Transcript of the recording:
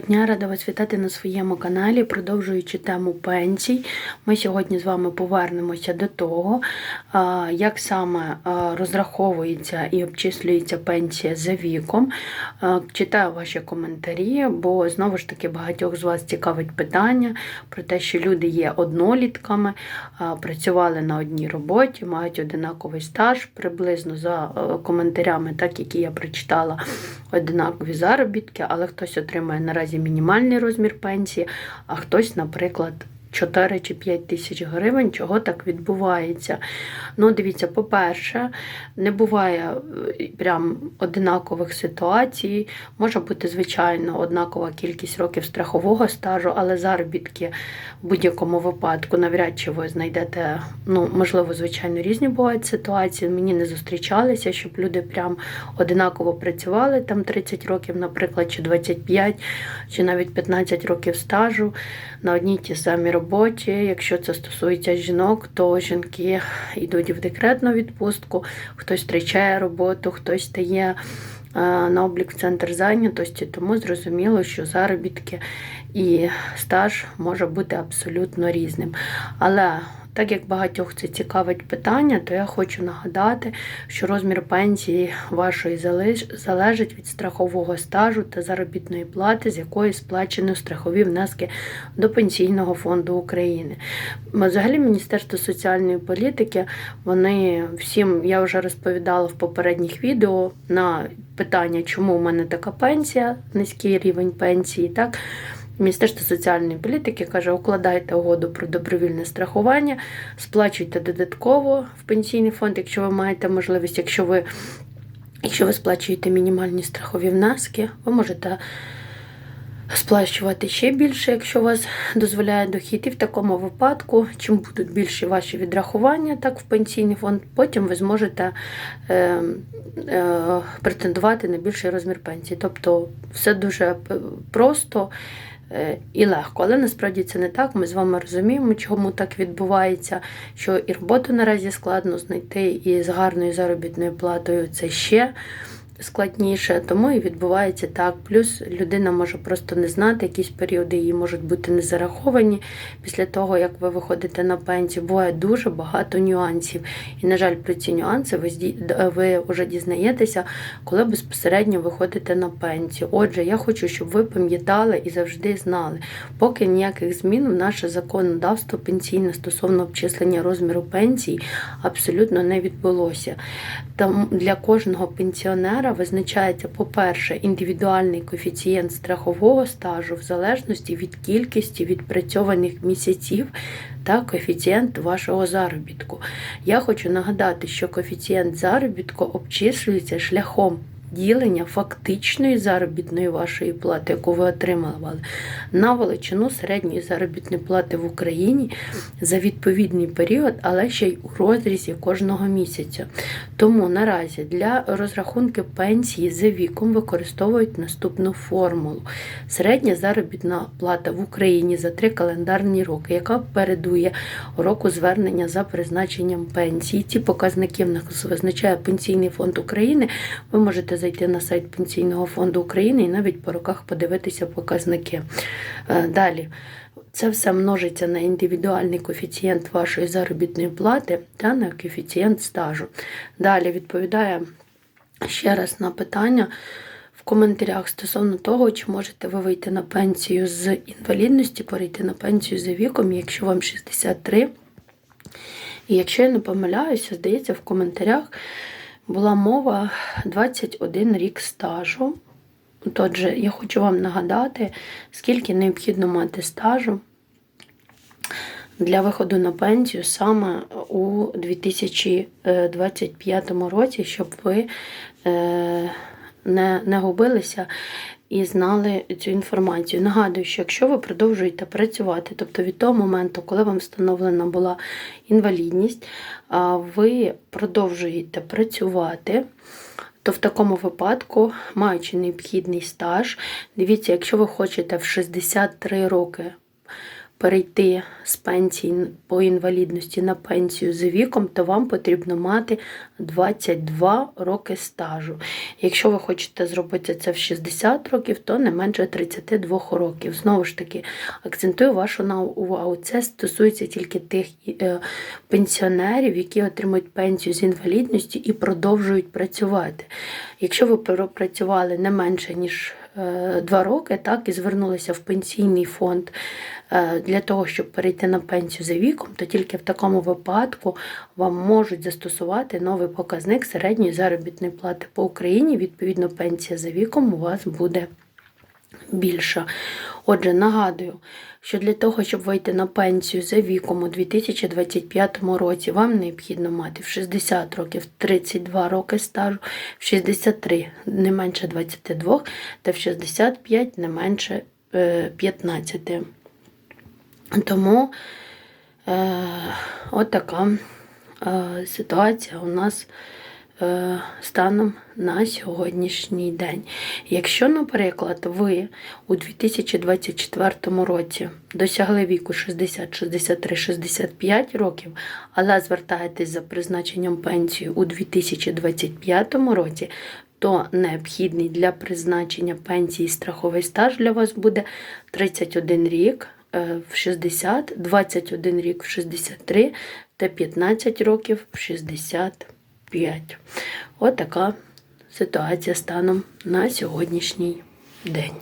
Дня рада вас вітати на своєму каналі, продовжуючи тему пенсій. Ми сьогодні з вами повернемося до того, як саме розраховується і обчислюється пенсія за віком. Читаю ваші коментарі, бо знову ж таки багатьох з вас цікавить питання про те, що люди є однолітками, працювали на одній роботі, мають одинаковий стаж приблизно за е, коментарями, так які я прочитала, одинакові заробітки, але хтось отримає наразі мінімальний розмір пенсії, а хтось, наприклад, 4 чи 5 тисяч гривень, чого так відбувається. Ну, дивіться, по-перше, не буває е, прям одинакових ситуацій. Може бути, звичайно, однакова кількість років страхового стажу, але заробітки в будь-якому випадку навряд чи ви знайдете, ну, можливо, звичайно, різні бувають ситуації. Мені не зустрічалися, щоб люди прям одинаково працювали там 30 років, наприклад, чи 25, чи навіть 15 років стажу на одній ті самій роботі. Якщо це стосується жінок, то жінки йдуть в декретну відпустку, хтось втрачає роботу, хтось стає е, на облік в центр зайнятості, тому зрозуміло, що заробітки і стаж може бути абсолютно різним. Але так як багатьох це цікавить питання, то я хочу нагадати, що розмір пенсії вашої залежить від страхового стажу та заробітної плати, з якої сплачено страхові внески до Пенсійного фонду України. Взагалі, Міністерство соціальної політики, вони всім, я вже розповідала в попередніх відео на питання, чому в мене така пенсія, низький рівень пенсії. так, Міністерство соціальної політики каже, укладайте угоду про добровільне страхування, сплачуйте додатково в пенсійний фонд, якщо ви маєте можливість, якщо ви, якщо ви сплачуєте мінімальні страхові внески, ви можете сплачувати ще більше, якщо вас дозволяє дохід. І в такому випадку, чим будуть більші ваші відрахування, так в пенсійний фонд, потім ви зможете е, е, претендувати на більший розмір пенсії. Тобто все дуже просто. Е, І легко, але насправді це не так. Ми з вами розуміємо, чому так відбувається, що і роботу наразі складно знайти, і з гарною заробітною платою це ще складніше, тому і відбувається так. Плюс людина може просто не знати, якісь періоди її можуть бути не зараховані після того, як ви виходите на пенсію. Буває дуже багато нюансів. І, на жаль, про ці нюанси ви, ви вже дізнаєтеся, коли безпосередньо виходите на пенсію. Отже, я хочу, щоб ви пам'ятали і завжди знали, поки ніяких змін в наше законодавство пенсійне стосовно обчислення розміру пенсії абсолютно не відбулося. Там для кожного пенсіонера визначається, по-перше, індивідуальний коефіцієнт страхового стажу в залежності від кількості відпрацьованих місяців та коефіцієнт вашого заробітку. Я хочу нагадати, що коефіцієнт заробітку обчислюється шляхом. Ділення фактичної заробітної вашої плати, яку ви отримали, на величину середньої заробітної плати в Україні за відповідний період, але ще й у розрізі кожного місяця. Тому наразі для розрахунку пенсії за віком використовують наступну формулу: середня заробітна плата в Україні за три календарні роки, яка передує року звернення за призначенням пенсії. Ці показники в нас визначає Пенсійний фонд України. Ви можете зайти на сайт Пенсійного фонду України і навіть по роках подивитися показники. Е, Далі. Це все множиться на індивідуальний коефіцієнт вашої заробітної плати та на коефіцієнт стажу. Далі відповідає ще раз на питання в коментарях стосовно того, чи можете ви вийти на пенсію з інвалідності, перейти на пенсію за віком, якщо вам 63. І якщо я не помиляюся, здається, в коментарях була мова 21 рік стажу. Отже, я хочу вам нагадати, скільки необхідно мати стажу для виходу на пенсію саме у 2025 році, щоб ви е, не, не губилися і знали цю інформацію. Нагадую, що якщо ви продовжуєте працювати, тобто від того моменту, коли вам встановлена була інвалідність, ви продовжуєте працювати. То в такому випадку, маючи необхідний стаж, дивіться, якщо ви хочете в 63 роки перейти з пенсії по інвалідності на пенсію за віком, то вам потрібно мати 22 роки стажу. Якщо ви хочете зробити це в 60 років, то не менше 32 років. Знову ж таки, акцентую вашу увагу. Це стосується тільки тих е, пенсіонерів, які отримують пенсію з інвалідності і продовжують працювати. Якщо ви пропрацювали не менше, ніж е, два роки, так, і звернулися в пенсійний фонд е, для того, щоб перейти на пенсію за віком, то тільки в такому випадку вам можуть застосувати новий показник середньої заробітної плати по Україні. Відповідно, пенсія за віком у вас буде більша. Отже, нагадую, що для того, щоб вийти на пенсію за віком у 2025 році, вам необхідно мати в 60 років 32 роки стажу, в 63 не менше 22 та в 65 не менше е, 15. Тому е, от така е, ситуація у нас е, станом на сьогоднішній день. Якщо, наприклад, ви у 2024 році досягли віку 60, 63, 65 років, але звертаєтесь за призначенням пенсії у 2025 році, то необхідний для призначення пенсії страховий стаж для вас буде 31 рік в 60, 21 рік в 63 та 15 років в 65. От ситуація станом на сьогоднішній день.